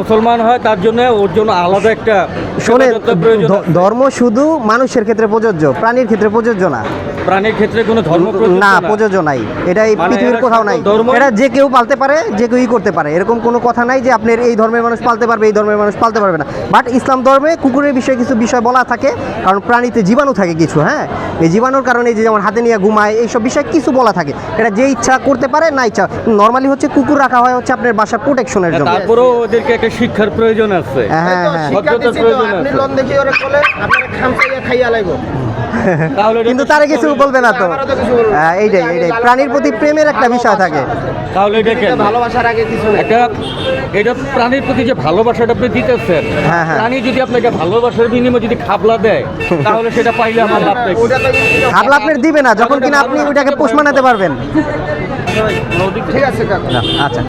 মুসলমান হয় তার জন্য ওর জন্য আলাদা একটা আছে। ধর্ম শুধু মানুষের ক্ষেত্রে প্রযোজ্য প্রাণীর ক্ষেত্রে প্রযোজ্য না। প্রাণীর ক্ষেত্রে কোনো ধর্ম না প্রযোজ্য নাই। এটা এই মানে পৃথিবীর কোথাও নাই। এটা যে কেউ পালতে পারে যে কেউই করতে পারে। এরকম কোনো কথা নাই যে আপনার এই ধর্মের মানুষ পালতে পারবে এই ধর্মের মানুষ পালতে পারবে না। বাট ইসলাম ধর্মে কুকুরের বিষয়ে কিছু বিষয় বলা থাকে কারণ প্রাণীতে জীবাণু থাকে কিছু হ্যাঁ? এই জীবাণুর কারণে এই যে যেমন হাতে নিয়ে ঘুমায় এইসব বিষয়ে কিছু বলা থাকে। এটা যে ইচ্ছা করতে পারে না ইচ্ছা। নর্মালি হচ্ছে কুকুর রাখা হয় হচ্ছে আপনার বাসার প্রোটেকশনের জন্য। তারপরেও ওদেরকে একটা শিক্ষার প্রয়োজন আছে। হ্যাঁ হ্যাঁ হ্যাঁ। আপনি। লন দেখি ওরে বলে আপনার খামচাইয়া খাইয়া তাহলে কিন্তু তারে কিছু বলবে না তো। হ্যাঁ, এইটাই এইটাই। প্রাণীর প্রতি প্রেমের একটা বিষয় থাকে। তাহলে এটা ভালোবাসার আগে কিছু একটা এটা প্রাণীর প্রতি যে ভালোবাসাটা আপনি দিতেছেন হ্যাঁ, হ্যাঁ। প্রাণী যদি আপনাকে ভালোবাসার বিনিময়ে যদি খাবলা দেয় তাহলে সেটা পাইলে আমার লাভ ওটা আপনার দিবে না যখন কিনা আপনি ওইটাকে পোষ মানাতে পারবেন। ঠিক আছে আচ্ছা।